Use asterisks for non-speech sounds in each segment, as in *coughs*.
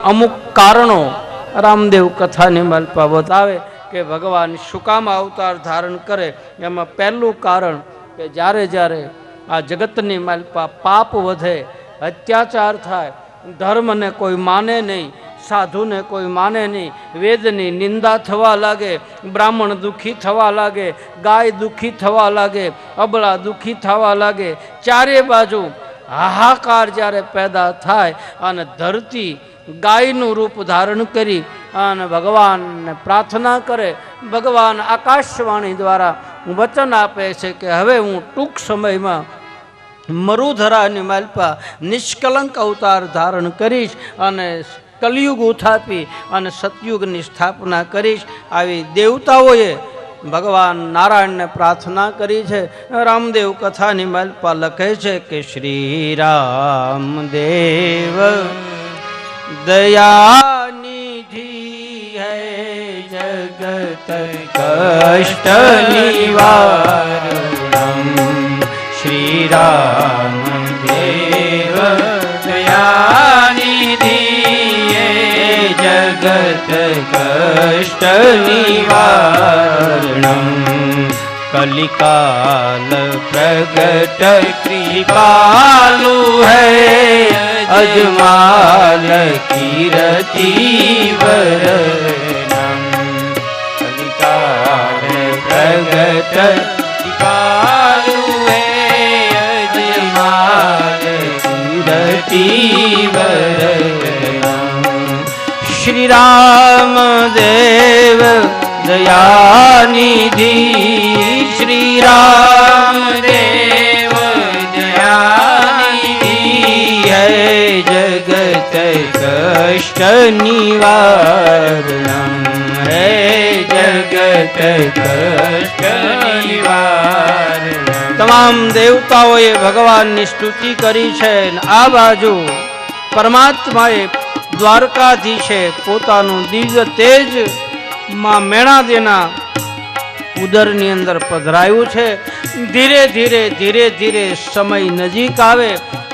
અમુક કારણો રામદેવ કથાની માલપા બતાવે કે ભગવાન શું અવતાર ધારણ કરે, એમાં પહેલું કારણ કે જ્યારે જ્યારે આ જગતની માલપા પાપ વધે, અત્યાચાર થાય, ધર્મને કોઈ માને નહીં, સાધુને કોઈ માને નહીં, વેદની નિંદા થવા લાગે, બ્રાહ્મણ દુઃખી થવા લાગે, ગાય દુઃખી થવા લાગે, અબળા દુઃખી થવા લાગે, ચારે બાજુ હાહાકાર જ્યારે પેદા થાય અને ધરતી ગાયનું રૂપ ધારણ કરી અને ભગવાનને પ્રાર્થના કરે. ભગવાન આકાશવાણી દ્વારા વચન આપે છે કે હવે હું ટૂંક સમયમાં મરુધરાની માલપા નિષ્કલંક અવતાર ધારણ કરીશ અને કલયુગ ઉથાપી અને સતયુગની સ્થાપના કરીશ. આવી દેવતાઓએ ભગવાન નારાયણને પ્રાર્થના કરી છે. રામદેવ કથાની માલપા લખે છે કે શ્રી રામદેવ. દયાનિધિ હૈ જગત કષ્ટ નિવારણ શ્રી રામ દેવ દયાનિધિ જગત કષ્ટ નિવારણ કલિકાલ પ્રગટ કૃપાલુ હૈ અજમાલ કીરતિ વરણમ કલિકાલ પ્રગટ કૃપાલુ હૈ અજમાલ કીરતિ વરણમ શ્રી રામ દેવ દયાનિધિ શ્રી રામ દેવ જયાનિધિ જગત કષ્ટ નિવારણમ હે જગત કષ્ટ નિવારણમ તમામ દેવતાઓએ ભગવાનની સ્તુતિ કરી છે આ બાજુ પરમાત્માએ દ્વારકાધીશે પોતાનું દિવ્ય તેજ માં મેણાદેના ઉદરની અંદર પધરાયું છે. ધીરે ધીરે ધીરે ધીરે સમય નજીક આવે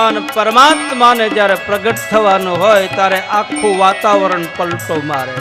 અને પરમાત્માને જ્યારે પ્રગટ થવાનું હોય ત્યારે આખું વાતાવરણ પલટો મારે.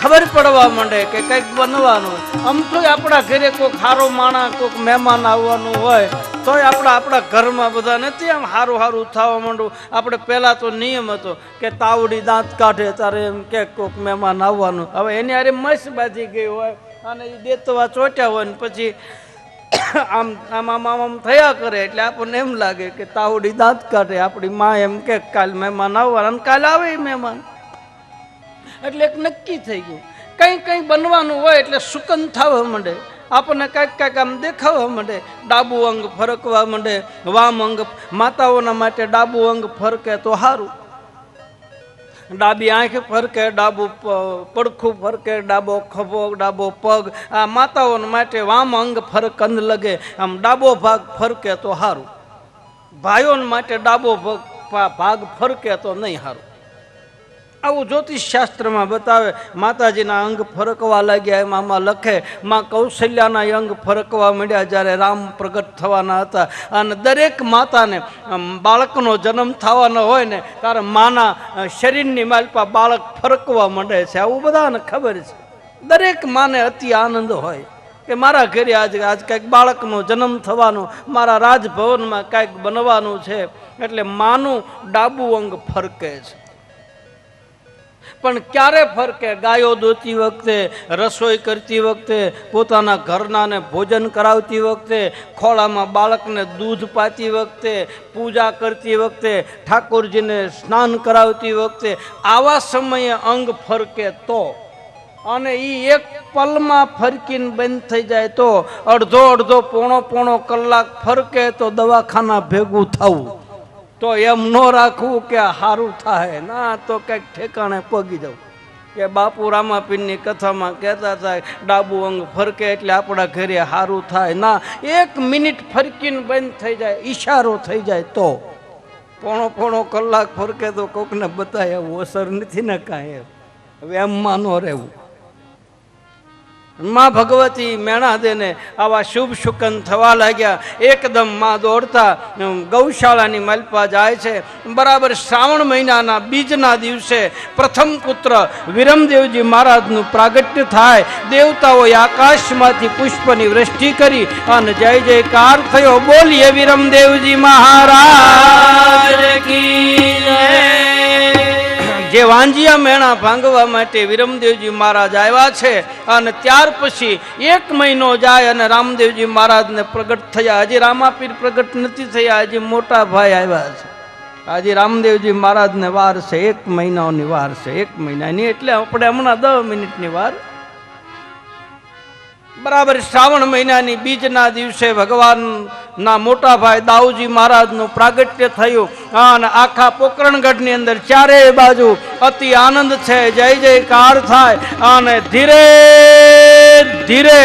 ખબર પડવા માંડે કે કંઈક બનવાનું. આમ તો આપણા ઘરે કોઈક સારો માણા કોઈક મહેમાન આવવાનું હોય તોય આપણા આપણા ઘરમાં બધા નથી આમ સારું સારું થવા માંડવું. આપણે પહેલાં તો નિયમ હતો કે તાવડી દાંત કાઢે ત્યારે એમ કે કોઈક મહેમાન આવવાનું. હવે એની હારે મસ બાજી ગઈ હોય અને એ દેતવા ચોટ્યા હોય ને પછી *coughs* આમ આમ આમ આમ આમ થયા કરે એટલે આપણને એમ લાગે કે તાવડી દાંત કાઢે. આપણી માં એમ કે કાલ મહેમાન આવવાના અને કાલ આવે મહેમાન. એટલે એક નક્કી થઈ ગયું. કંઈ કંઈ બનવાનું હોય એટલે સુકન થવા માંડે. આપણને કાંઈક કાંઈક આમ દેખાવા માંડે, ડાબુ અંગ ફરકવા માંડે, વામ અંગ, માતાઓના માટે ડાબુ અંગ ફરકે તો સારું ડાબી આંખ ફરકે, ડાબુ પડખું ફરકે, ડાબો ખભો, ડાબો પગ, આ માતાઓના માટે વામ અંગ ફરક અંદ લગે, આમ ડાબો ભાગ ફરકે તો સારું ભાઈઓને માટે ડાબો ભાગ ફરકે તો નહીં સારું આવું જ્યોતિષ શાસ્ત્રમાં બતાવે, માતાજીના અંગ ફરકવા લાગ્યા, એમાં આમાં લખે, માં કૌશલ્યાના અંગ ફરકવા માંડ્યા જ્યારે રામ પ્રગટ થવાના હતા. અને દરેક માતાને બાળકનો જન્મ થવાનો હોય ને, ત્યારે માના શરીરની માલપા બાળક ફરકવા માંડે છે. આવું બધાને ખબર છે. દરેક માને અતિ આનંદ હોય કે મારા ઘરે આજ આજ કાંઈક બાળકનો જન્મ થવાનો, મારા રાજભવનમાં કાંઈક બનવાનું છે. એટલે માનું ડાબુ અંગ ફરકે છે. પણ ક્યારે ફરકે? ગાયો દોતી વખતે, રસોઈ કરતી વખતે, પોતાના ઘરનાને ભોજન કરાવતી વખતે, ખોળામાં બાળકને દૂધ પાતી વખતે, પૂજા કરતી વખતે, ઠાકોરજીને સ્નાન કરાવતી વખતે, આવા સમયે અંગ ફરકે તો? અને એ એક પલમાં ફરકીને બંધ થઈ જાય તો? અડધો અડધો પોણો પોણો કલાક ફરકે તો દવાખાના ભેગું થવું. તો એમ ન રાખવું કે સારું થાય. ના, તો કંઈક ઠેકાણે પગી જવું. કે બાપુ રામાપીરની કથામાં કહેતા હતા, ડાબુ અંગ ફરકે એટલે આપણા ઘરે સારું થાય. ના, એક મિનિટ ફરકીને બંધ થઈ જાય, ઈશારો થઈ જાય તો. પોણો પોણો કલાક ફરકે તો કોકને બતાય એવું અસર નથી ને કાંઈ. એમ હવે એમમાં ન રહેવું. માં ભગવતી મેણા દેને આવા શુભ શુકન થવા લાગ્યા. એકદમમાં દોડતા ગૌશાળાની મલપા જાય છે. બરાબર શ્રાવણ મહિનાના બીજના દિવસે પ્રથમ પુત્ર વિરમદેવજી મહારાજનું પ્રાગટ્ય થાય. દેવતાઓએ આકાશમાંથી પુષ્પની વૃષ્ટિ કરી અને જય જયકાર થયો. બોલીએ વિરમદેવજી મહારાજ કી વાંજિયા મેણા ભાંગવા માટે વિરમદેવજી મહારાજ આવ્યા છે અને ત્યાર પછી એક મહિનો જાય અને રામદેવજી મહારાજને પ્રગટ થયા. હજી રામાપીર પ્રગટ નથી થયા, હજી મોટા ભાઈ આવ્યા છે. આજે રામદેવજી મહારાજને વાર છે, એક મહિનાઓની વાર છે, એક મહિનાની એટલે આપણે હમણાં દસ મિનિટની વાર. બરાબર, શ્રાવણ મહિનાની બીજના દિવસે ભગવાનના મોટા ભાઈ દાઉજી મહારાજનું પ્રાગટ્ય થયું. અને આખા પોકરણગઢની અંદર ચારેય બાજુ અતિ આનંદ છે. જય જયકાર થાય. અને ધીરે ધીરે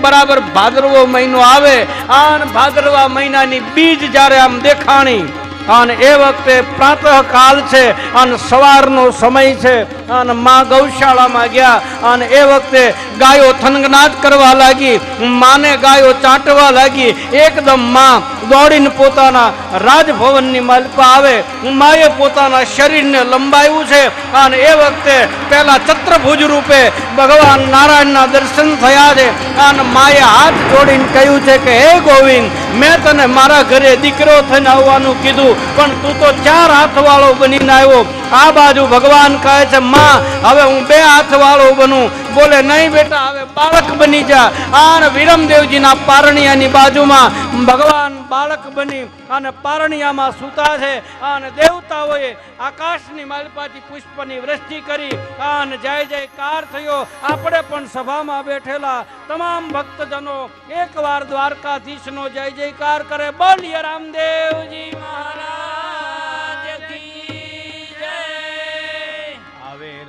બરાબર ભાદરવો મહિનો આવે. અને ભાદરવા મહિનાની બીજ જ્યારે આમ દેખાણી, અને એ વખતે પ્રાતઃ કાલ છે અને સવારનો સમય છે. અને માં ગૌશાળામાં ગયા અને એ વખતે ગાયો થનગનાટ કરવા લાગી, માને ગાયો ચાટવા લાગી, એકદમમાં દોડીને પોતાના રાજભવનની માલપા આવે, માએ પોતાના શરીરને લંબાવ્યું છે અને એ વખતે પહેલાં ચત્રભુજ રૂપે ભગવાન નારાયણના દર્શન થયા છે અને માએ હાથ જોડીને કહ્યું છે કે, હે ગોવિંદ, મેં તને મારા ઘરે દીકરો થઈને આવવાનું કીધું, પણ તું તો ચાર હાથવાળો બનીને આવ્યો આ બાજુ ભગવાન કહે છે, માં, હવે હું બે હાથવાળો બનું. બોલે, નહીં બેટા, હવે બાળક બની જા. આ વિરમદેવજીના પારણિયાની બાજુમાં ભગવાન બાળક બની અને પારણિયામાં સૂતા છે. અને દેવતાઓએ આકાશની માલપાથી પુષ્પની વૃષ્ટિ કરી. અને જય જયકાર થયો. આપણે પણ સભામાં બેઠેલા તમામ ભક્તજનો એકવાર દ્વારકાધીશનો જય જયકાર કરે. બોલીએ રામદેવજી મહારાજ.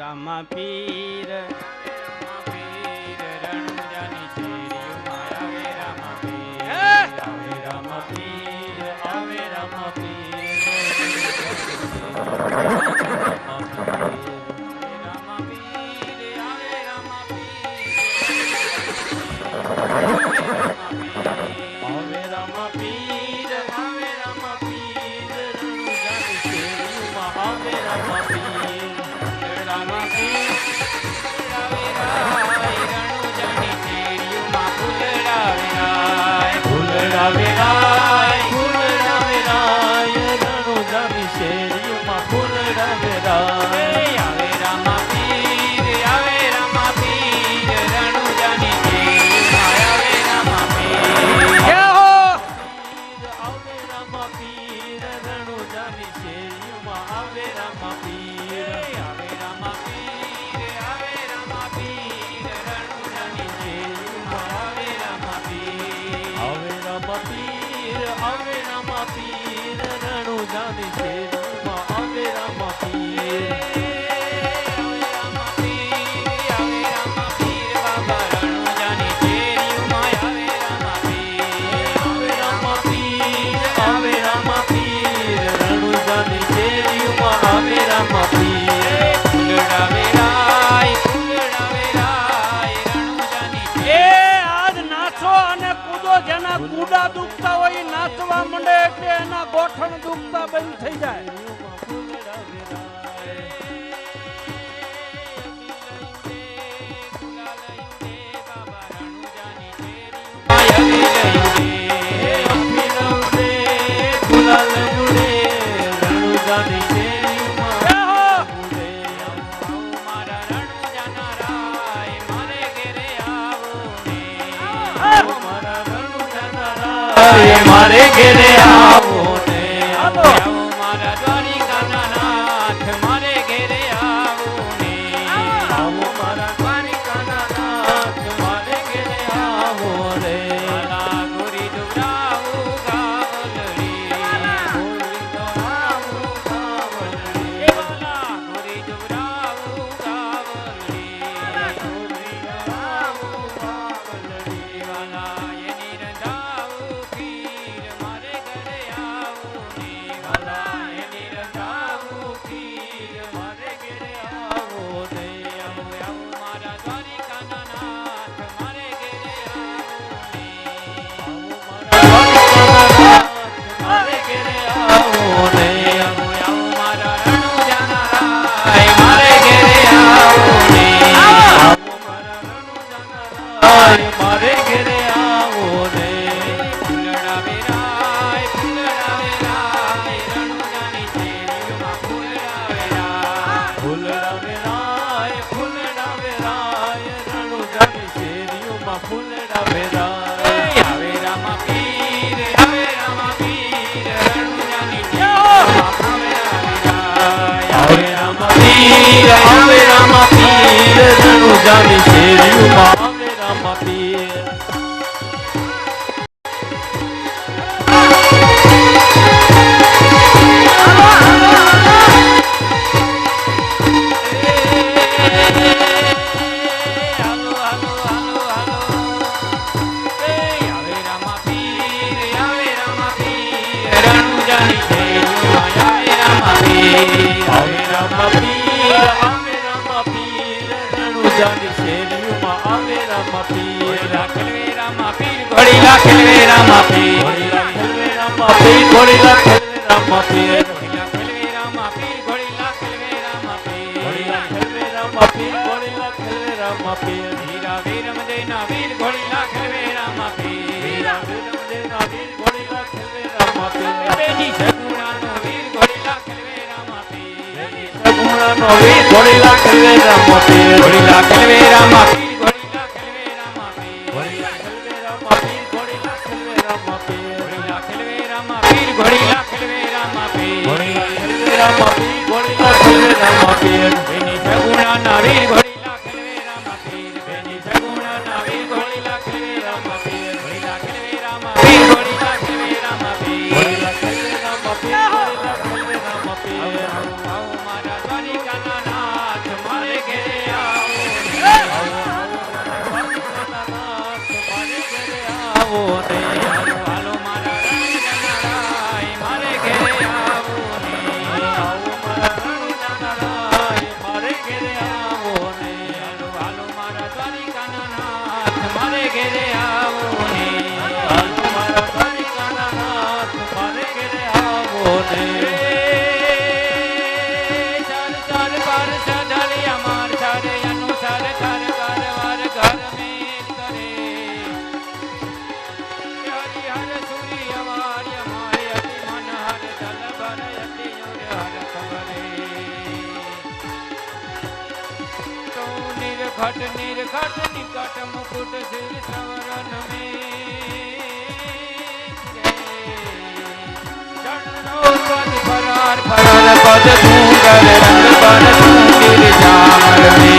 રામા પીર પીર રણુજાની શેરીઓમાં આવે રામા પીર. હે! આવે રામા પીર, જય દુખતા બંધ થઈ જાય. મારે ઘેરે આવો આવે રામા પીર રણુ જામી શેરી ઉપા રામા પીર રાખલવે રામા પીર ઘોડી રાખલવે રામા પીર ઘોડી રાખલવે રામા પીર ઘોડી રાખલવે રામા પીર ઘોડી રાખલવે રામા પીર ઘોડી રાખલવે રામા પીર ઘોડી રાખલવે રામા પીર ઘોડી રાખલવે રામા પીર હીરા વીરમ દેના વીર ઘોડી રાખલવે રામા પીર હીરા વીરમ દેના વીર ઘોડી રાખલવે રામા પીર બેની સગુણાનો વીર ઘોડી રાખલવે રામા પીર સગુણાનો વીર ઘોડી રાખલવે રામા પીર ઘોડી રાખલવે રામા પીર યમ પીર વિનિત ગુણા નારી ખટ નીર ખટ નિકટ મુકુટ શિર સવરન મે પદ ફરાર પદ તું કર રંગ તું ગિર જામર મે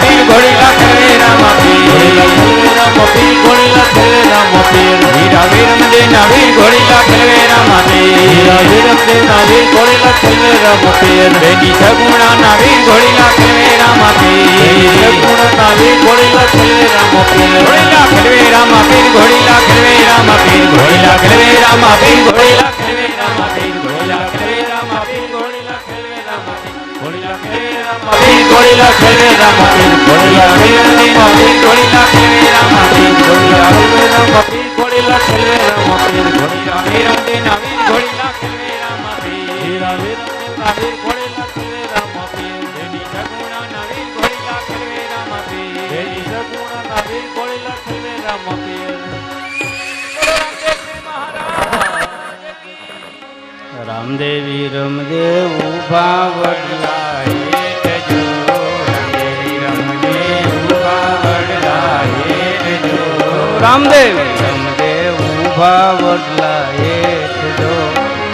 પીર ઘોડીલા કરે રામ પીર રામ પીર ઘોડીલા કરે રામ પીર ઘોડીલા કરે રામ પીર ઘોડીલા કરે રામ પીર ઘોડીલા કરે રામ પીર ઘોડીલા કોળીલા ખેવે રામદેવી રમદેવ ઊભા વડલા રામદેવ. રામદેવ ઊભા વડલા હેઠ જો.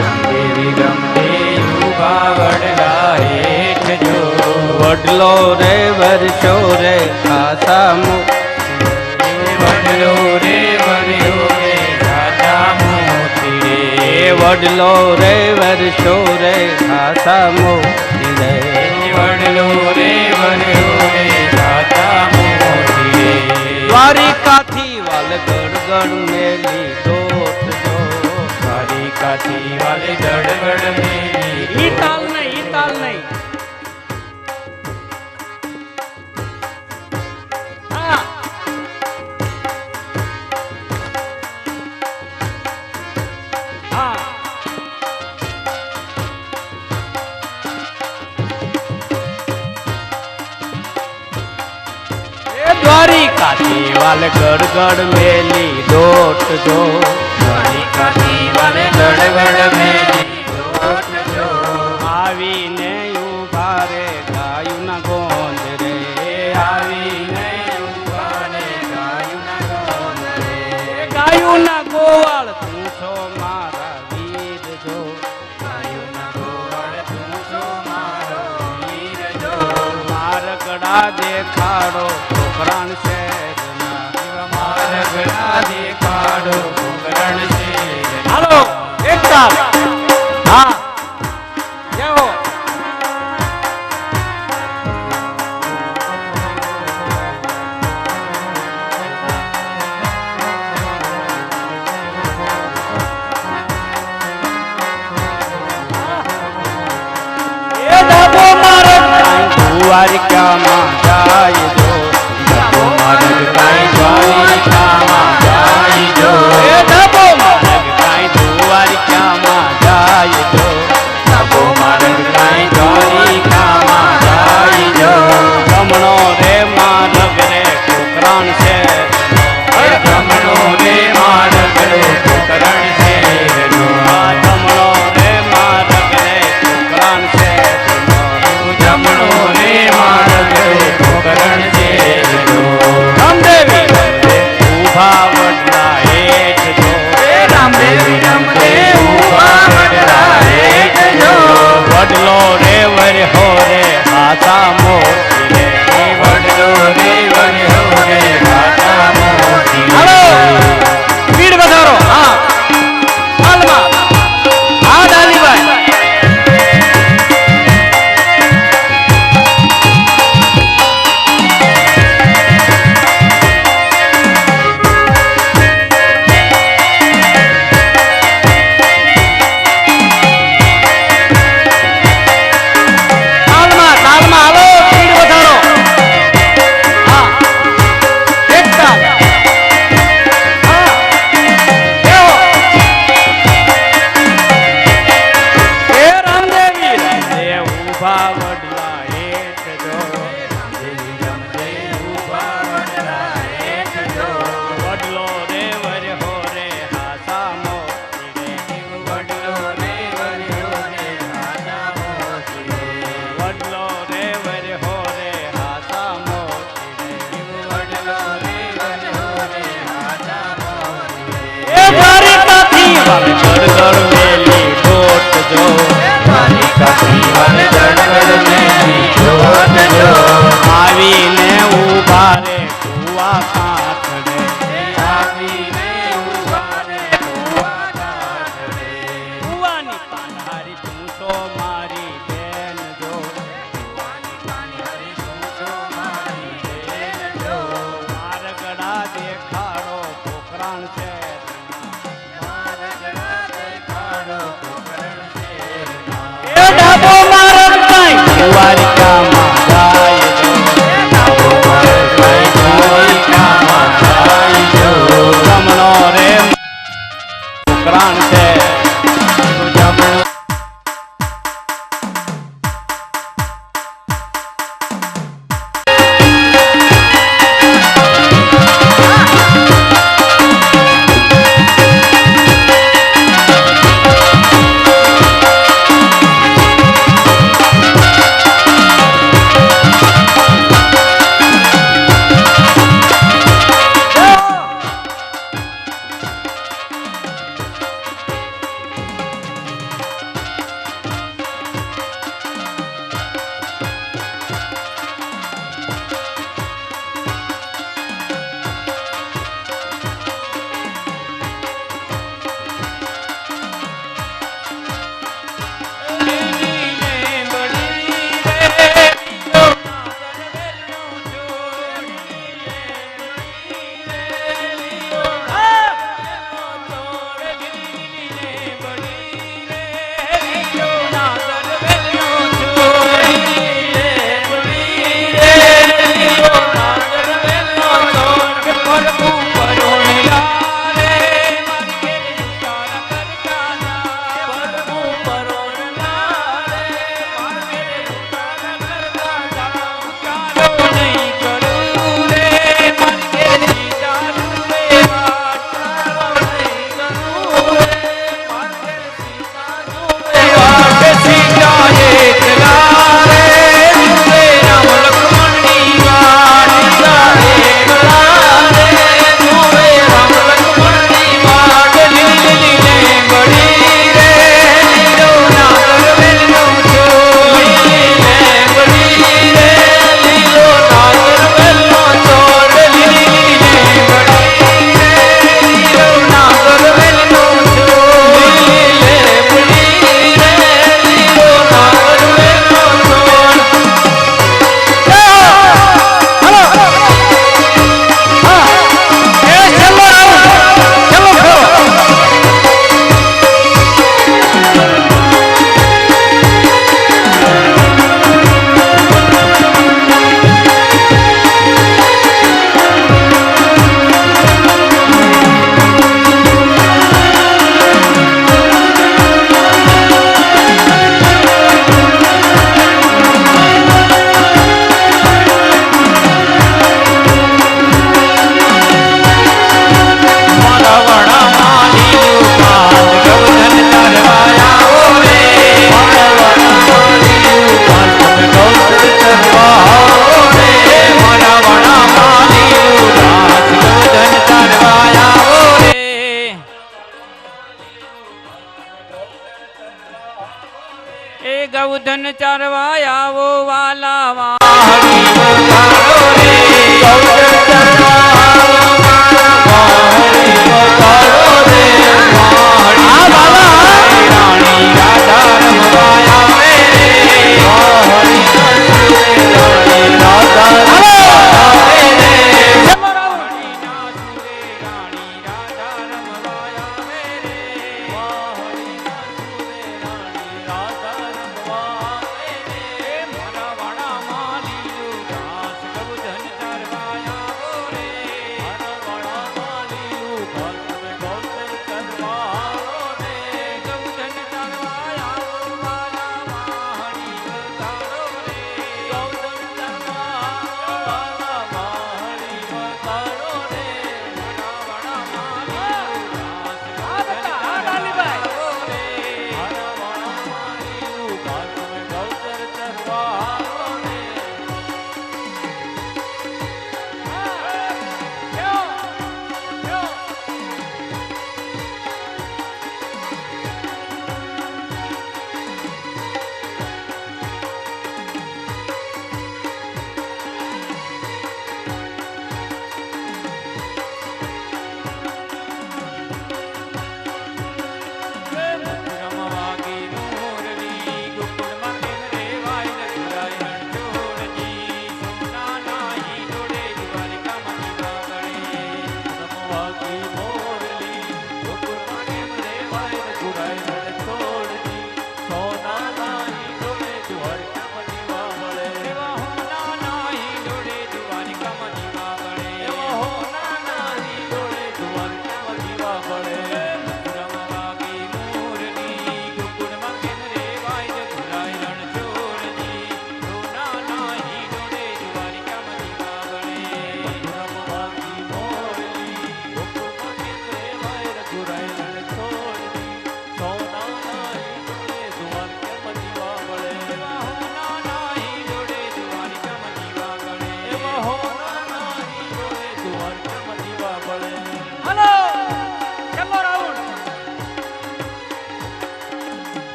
રામદેવી રામદેવ ઊભા વડલા હેઠ જો. વડલો રે વર્ષો રે આસામો વડલો રે વર્યો રે ખાતા મોતી રે વડલો રે વર્ષો રે ખાતા મોતી રે વડલો રે વર્યો રે ખાતા મોતી રે દ્વારિકાથી વાલ આગળ મેલી દોટ જો કાળી કાચી વાલી દડગડ વાલ ગડગડ મેલી દોટ જો દ્વારિકાથી વાલ ગડગડ હાલો એક હા. આવીને